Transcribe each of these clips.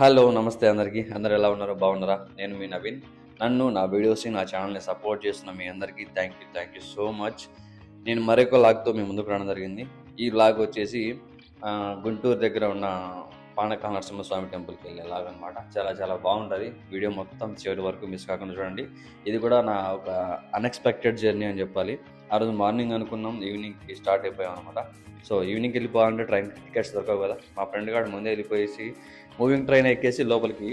Hello నమస్తే అందరికీ. అందరు ఎలా ఉన్నారో బాగున్నారా? నేను మీ నవీన్. నన్ను నా వీడియోస్ని నా ఛానల్ని సపోర్ట్ చేస్తున్న మీ అందరికీ thank you thank you so much నేను మరొక లాగ్తో మీ ముందుకు రావడం జరిగింది. ఈ లాగ్ వచ్చేసి గుంటూరు దగ్గర ఉన్న పానకాల నరసింహస్వామి టెంపుల్కి వెళ్ళే లాగ్ అనమాట చాలా చాలా బాగుంటుంది. వీడియో మొత్తం చివరి వరకు మిస్ కాకుండా చూడండి. ఇది కూడా నా ఒక అన్ఎక్స్పెక్టెడ్ జర్నీ అని చెప్పాలి. ఆ రోజు మార్నింగ్ అనుకున్నాం ఈవినింగ్కి స్టార్ట్ అయిపోయాం అనమాట సో ఈవినింగ్ వెళ్ళిపోవాలంటే ట్రైన్ టికెట్స్ దొరకవు కదా. మా ఫ్రెండ్ గారు ముందే వెళ్ళిపోయేసి మూవింగ్ ట్రైన్ ఎక్కేసి లోపలికి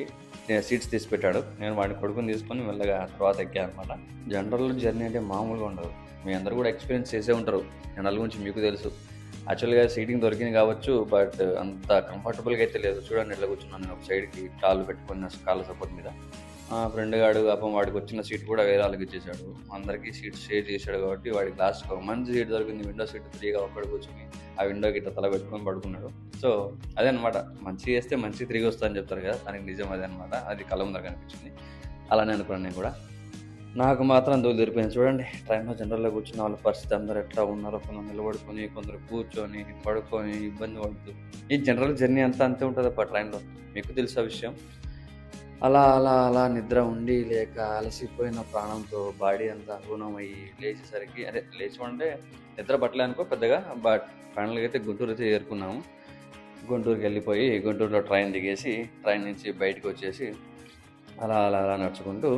సీట్స్ తీసి పెట్టాడు. నేను వాడిని కొడుకుని తీసుకొని మెల్లగా తర్వాత ఎక్కాను అనమాట జనరల్ జర్నీ అంటే మామూలుగా ఉండదు. మీ అందరూ కూడా ఎక్స్పీరియన్స్ చేసే ఉంటారు. జనరల్ గురించి మీకు తెలుసు. యాక్చువల్గా సీటింగ్ దొరికింది కావచ్చు బట్ అంత కంఫర్టబుల్గా అయితే లేదు. చూడండి ఇట్లా కూర్చున్నాను నేను ఒక సైడ్కి కాళ్ళు పెట్టుకున్న కాళ్ళ సపోర్ట్ మీద. ఆ ఫ్రెండ్ గాడు పాపం వాడికి వచ్చిన సీట్ కూడా వేరే వాళ్ళకి ఇచ్చేసాడు. అందరికీ సీట్ షేర్ చేశాడు కాబట్టి వాడికి లాస్ట్ ఒక మంచి సీట్ దొరికింది. విండో సీట్ ఫ్రీగా ఒక్కడు కూర్చొని ఆ విండోకి ఇట్లా తల పెట్టుకొని పడుకున్నాడు. సో అదే అనమాట మంచి చేస్తే మంచి తిరిగి వస్తా అని చెప్తారు కదా దానికి నిజం అదే అనమాట అది కళ ముందర కనిపించింది అలానే అనుకున్నాను నేను కూడా. నాకు మాత్రం దూలు తెరిపోయింది చూడండి ట్రైన్లో జనరల్లో కూర్చున్న వాళ్ళ పరిస్థితి. అందరూ ఎట్లా ఉన్నారో? కొందరు నిలబడుకొని కొందరు కూర్చొని పడుకొని ఇబ్బంది పడుతూ. ఈ జనరల్ జర్నీ అంతా అంతే ఉంటుంది అప్ప ట్రైన్లో. మీకు తెలుసా విషయం. అలా అలా అలా నిద్ర ఉండి లేక అలసిపోయిన ప్రాణంతో బాడీ అంతా హూనమయ్యి లేచేసరికి అదే లేచి ఉంటే నిద్ర పట్టలే అనుకో పెద్దగా బట్ ఫైనల్గా అయితే గుంటూరు అయితే చేరుకున్నాము. గుంటూరుకి వెళ్ళిపోయి గుంటూరులో ట్రైన్ దిగేసి ట్రైన్ నుంచి బయటకు వచ్చేసి అలా అలా అలా నడుచుకుంటూ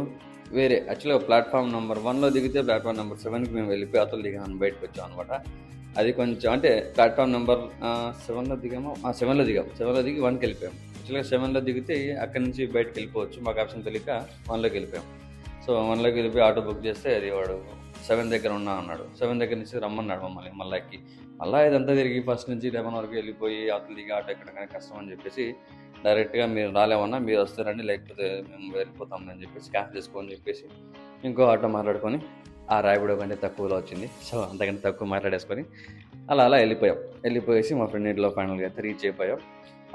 వేరే యాక్చువల్గా ప్లాట్ఫామ్ నెంబర్ వన్లో దిగితే ప్లాట్ఫామ్ నెంబర్ సెవెన్కి మేము వెళ్ళిపోయి అతలు దిగాము బయటకు వచ్చాం అనమాట అది కొంచెం అంటే ప్లాట్ఫామ్ నెంబర్ సెవెన్లో దిగాము సెవెన్లో దిగాము సెవెన్లో దిగి వన్కి వెళ్ళిపోయాము యాక్చువల్గా సెవెన్లో దిగితే అక్కడి నుంచి బయటకు వెళ్ళిపోవచ్చు మాకు ఆప్షన్ తెలియక వన్లోకి వెళ్ళిపోయాం. సో వన్లోకి వెళ్ళిపోయి ఆటో బుక్ చేస్తే అది వాడు సెవెన్ దగ్గర ఉన్నా అన్నాడు. సెవెన్ దగ్గర నుంచి రమ్మన్నాడు మమ్మల్ని మళ్ళీ మళ్ళీ ఇదంతా తిరిగి ఫస్ట్ నుంచి లెవెన్ వరకు వెళ్ళిపోయి అటు దిగి ఆటో ఎక్కడికైనా కష్టం అని చెప్పేసి డైరెక్ట్గా మీరు రాలేమన్నా మీరు వస్తారండి లేకపోతే మేము వెళ్ళిపోతాం అని చెప్పేసి క్యాన్సిల్ చేసుకోమని చెప్పేసి ఇంకో ఆటో మాట్లాడుకొని ఆ రాయబడి కంటే తక్కువలో వచ్చింది. సో అంతకంటే తక్కువ మాట్లాడేసుకొని అలా అలా వెళ్ళిపోయాం. వెళ్ళిపోయేసి మా ఫ్రెండ్ ఇంట్లో ఫైనల్గా అయితే రీచ్ అయిపోయాం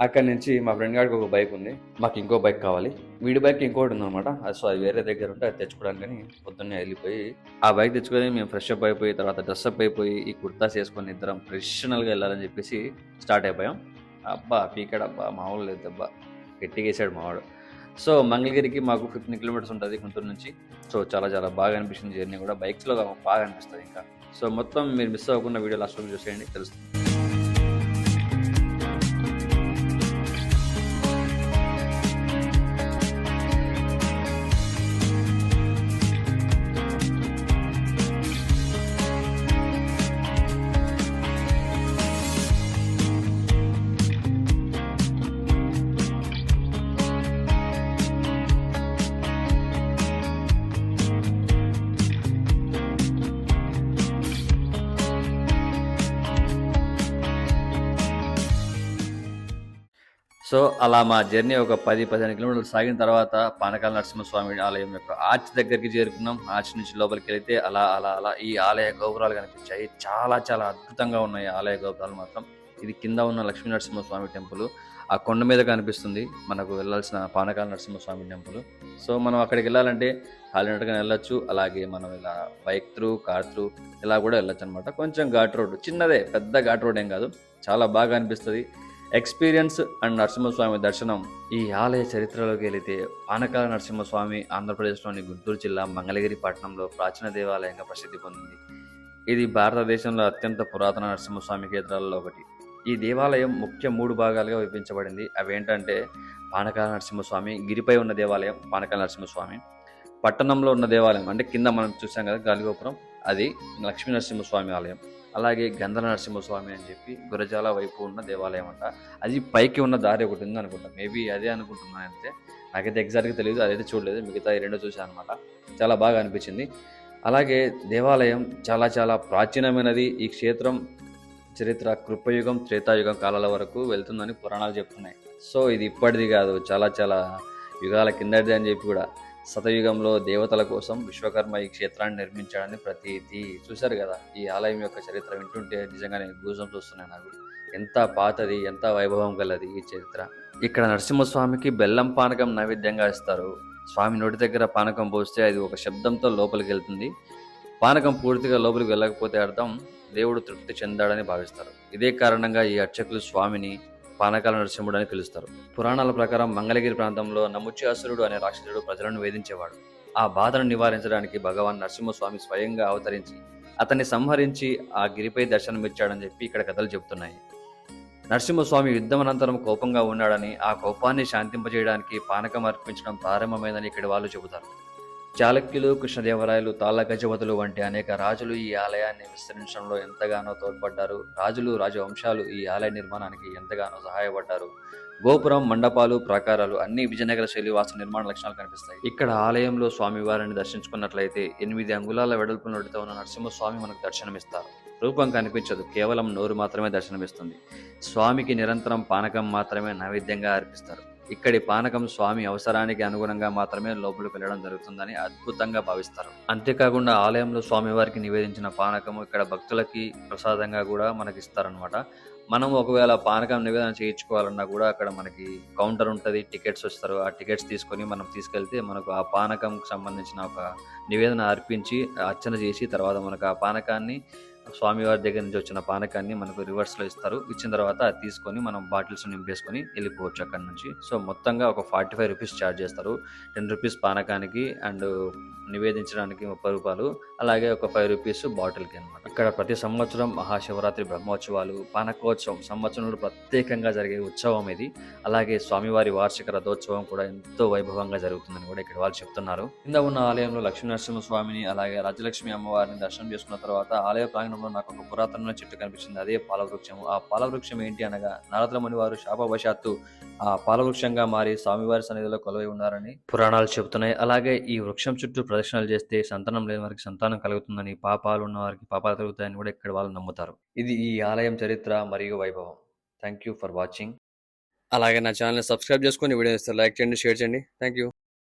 అక్కడి నుంచి మా ఫ్రెండ్ గారికి ఒక బైక్ ఉంది. మాకు ఇంకో బైక్ కావాలి. వీడి బైక్ ఇంకోటి ఉందన్నమాట. అది సో అది వేరే దగ్గర ఉంటే అది తెచ్చుకోవడానికి పొద్దున్నే వెళ్ళిపోయి ఆ బైక్ తెచ్చుకొని మేము ఫ్రెష్ అప్ అయిపోయి తర్వాత డ్రెస్ అప్ అయిపోయి ఈ కుర్తాస్ వేసుకొని ఇద్దరం ప్రొఫెషనల్గా వెళ్ళాలని చెప్పేసి స్టార్ట్ అయిపోయాం. అబ్బా పీకాడు అబ్బా మామూలు లేదు అబ్బా గట్టిగేసాడు మావాడు. సో మంగళగిరికి మాకు ఫిఫ్టీన్ కిలోమీటర్స్ ఉంటుంది గుంటూరు నుంచి. సో చాలా చాలా బాగా అనిపిస్తుంది జర్నీ కూడా. బైక్స్లో బాగా అనిపిస్తుంది ఇంకా. సో మొత్తం మీరు మిస్ అవ్వకుండా వీడియో లాస్ట్ చూసేయండి. తెలుస్తుంది. సో అలా మా జర్నీ ఒక పది పదిహేను కిలోమీటర్లు సాగిన తర్వాత పానకాల నరసింహస్వామి ఆలయం యొక్క ఆర్చ్ దగ్గరికి చేరుకున్నాం. ఆర్చ్ నుంచి లోపలికి వెళితే అలా అలా అలా ఈ ఆలయ గోపురాలు కనిపించాయి. చాలా చాలా అద్భుతంగా ఉన్నాయి ఆలయ గోపురాలు మాత్రం. ఇది కింద ఉన్న లక్ష్మీ నరసింహస్వామి టెంపుల్. ఆ కొండ మీద కనిపిస్తుంది మనకు వెళ్ళాల్సిన పానకాల నరసింహస్వామి టెంపుల్. సో మనం అక్కడికి వెళ్ళాలంటే హాలినట్టుగా వెళ్ళొచ్చు. అలాగే మనం ఇలా బైక్ త్రూ కార్ త్రూ ఇలా కూడా వెళ్ళొచ్చు అనమాట కొంచెం ఘాట్ రోడ్ చిన్నదే పెద్ద ఘాట్ రోడ్ ఏం కాదు. చాలా బాగా అనిపిస్తుంది. ఎక్స్పీరియన్స్ అండ్ నరసింహస్వామి దర్శనం ఈ ఆలయ చరిత్రలోకి వెళితే పానకాల నరసింహస్వామి ఆంధ్రప్రదేశ్లోని గుంటూరు జిల్లా మంగళగిరి పట్టణంలో ప్రాచీన దేవాలయంగా ప్రసిద్ధి పొందింది. ఇది భారతదేశంలో అత్యంత పురాతన నరసింహస్వామి కేంద్రాలలో ఒకటి. ఈ దేవాలయం ముఖ్య మూడు భాగాలుగా విభజించబడింది. అవి ఏంటంటే పానకాల నరసింహస్వామి గిరిపై ఉన్న దేవాలయం పానకాల నరసింహస్వామి పట్టణంలో ఉన్న దేవాలయం అంటే కింద మనం చూసాం కదా గాలిగోపురం అది లక్ష్మీ నరసింహస్వామి ఆలయం. అలాగే గంధల నరసింహస్వామి అని చెప్పి గురజాల వైపు ఉన్న దేవాలయం అంట. అది పైకి ఉన్న దారి ఒకటి ఉంది అనుకుంటా. మేబీ అదే అనుకుంటున్నాను అంతే. నాకైతే ఎగ్జాక్ట్గా తెలియదు అదైతే చూడలేదు. మిగతా రెండో చూసాను అనమాట చాలా బాగా అనిపించింది. అలాగే దేవాలయం చాలా చాలా ప్రాచీనమైనది. ఈ క్షేత్రం చరిత్ర కృపయుగం త్రేతాయుగం కాలాల వరకు వెళ్తుందని పురాణాలు చెప్తున్నాయి. సో ఇది ఇప్పటిది కాదు చాలా చాలా యుగాల కిందటిది అని చెప్పి కూడా. శతయుగంలో దేవతల కోసం విశ్వకర్మ ఈ క్షేత్రాన్ని నిర్మించాడని ప్రతీతి చూశారు కదా. ఈ ఆలయం యొక్క చరిత్ర వింటుంటే నిజంగానే గూజం చూస్తున్నాయి నాకు. ఎంత పాతది ఎంత వైభవం గలది ఈ చరిత్ర. ఇక్కడ నరసింహస్వామికి బెల్లం పానకం నైవేద్యంగా ఇస్తారు. స్వామి నోటి దగ్గర పానకం పోస్తే అది ఒక శబ్దంతో లోపలికి వెళ్తుంది. పానకం పూర్తిగా లోపలికి వెళ్ళకపోతే అర్థం దేవుడు తృప్తి చెందాడని భావిస్తారు. ఇదే కారణంగా ఈ అర్చకులు స్వామిని పానకాల నరసింహుడు అని పిలుస్తారు. పురాణాల ప్రకారం మంగళగిరి ప్రాంతంలో నముచ్యాసురుడు అనే రాక్షసుడు ప్రజలను వేధించేవాడు. ఆ బాధను నివారించడానికి భగవాన్ నరసింహస్వామి స్వయంగా అవతరించి అతన్ని సంహరించి ఆ గిరిపై దర్శనమిచ్చాడని చెప్పి ఇక్కడ కథలు చెబుతున్నాయి. నరసింహస్వామి యుద్ధం అనంతరం కోపంగా ఉన్నాడని ఆ కోపాన్ని శాంతింపజేయడానికి పానకం అర్పించడం ప్రారంభమైందని ఇక్కడి వాళ్ళు చెబుతారు. చాళక్యులు కృష్ణదేవరాయలు తాళ్ళగజవతులు వంటి అనేక రాజులు ఈ ఆలయాన్ని విస్తరించడంలో ఎంతగానో తోడ్పడ్డారు. రాజులు రాజవంశాలు ఈ ఆలయ నిర్మాణానికి ఎంతగానో సహాయపడ్డారు. గోపురం మండపాలు ప్రాకారాలు అన్ని విజయనగర శైలి వాస్తు నిర్మాణ లక్షణాలు కనిపిస్తాయి. ఇక్కడ ఆలయంలో స్వామివారిని దర్శించుకున్నట్లయితే ఎనిమిది అంగుళాల వెడల్పు నోటితో ఉన్న నరసింహస్వామి మనకు దర్శనమిస్తారు. రూపం కనిపించదు. కేవలం నోరు మాత్రమే దర్శనమిస్తుంది. స్వామికి నిరంతరం పానకం మాత్రమే నైవేద్యంగా అర్పిస్తారు. ఇక్కడి పానకం స్వామి అవసరానికి అనుగుణంగా మాత్రమే లోపలికి వెళ్ళడం జరుగుతుందని అద్భుతంగా భావిస్తారు. అంతేకాకుండా ఆలయంలో స్వామివారికి నివేదించిన పానకం ఇక్కడ భక్తులకి ప్రసాదంగా కూడా మనకి ఇస్తారనమాట మనం ఒకవేళ పానకం నివేదన చేయించుకోవాలన్నా కూడా అక్కడ మనకి కౌంటర్ ఉంటుంది టికెట్స్ వస్తారు. ఆ టికెట్స్ తీసుకొని మనం తీసుకెళ్తే మనకు ఆ పానకంకి సంబంధించిన ఒక నివేదన అర్పించి అర్చన చేసి తర్వాత మనకు ఆ పానకాన్ని స్వామివారి దగ్గర నుంచి వచ్చిన పానకాన్ని మనకు రివర్స్లో ఇస్తారు. ఇచ్చిన తర్వాత అది తీసుకొని మనం బాటిల్స్ నింపేసుకొని వెళ్ళిపోవచ్చు అక్కడ నుంచి. సో మొత్తంగా ఒక ఫార్టీ ఫైవ్ రూపీస్ ఛార్జ్ చేస్తారు. టెన్ రూపీస్ పానకానికి అండ్ నివేదించడానికి ముప్పై రూపాయలు. అలాగే ఒక ఫైవ్ రూపీస్ బాటిల్కి అనమాట ఇక్కడ ప్రతి సంవత్సరం మహాశివరాత్రి బ్రహ్మోత్సవాలు పానకోత్సవం సంవత్సరంలో ప్రత్యేకంగా జరిగే ఉత్సవం ఇది. అలాగే స్వామివారి వార్షిక రథోత్సవం కూడా ఎంతో వైభవంగా జరుగుతుందని కూడా ఇక్కడ వాళ్ళు చెప్తున్నారు. కింద ఉన్న ఆలయంలో లక్ష్మీనరసింహ స్వామిని అలాగే రాజలక్ష్మి అమ్మవారిని దర్శనం చేసుకున్న తర్వాత ఆలయ ప్రయాణంలో నాకు ఒక పురాతనమైన చెట్టు కనిపించింది. అదే పాలవృక్షము ఆ పాలవృక్షం ఏంటి అనగా నారద ముని వారు శాపవశాత్తు ఆ పాలవృక్షంగా మారి స్వామివారి సన్నిధిలో కొలవై ఉన్నారని పురాణాలు చెబుతున్నాయి. అలాగే ఈ వృక్షం చుట్టూ ప్రదక్షిణలు చేస్తే సంతానం లేని వారికి సంతానం కలుగుతుందని పాపాలు ఉన్న వారికి పాపాలు కలుగుతాయని కూడా ఇక్కడ వాళ్ళు నమ్ముతారు. ఇది ఈ ఆలయం చరిత్ర మరియు వైభవం. థ్యాంక్ యూ ఫర్ వాచింగ్ అలాగే నా ఛానల్ని సబ్స్క్రైబ్ చేసుకొని వీడియో ఇస్తే లైక్ చేయండి షేర్ చేయండి. Thank you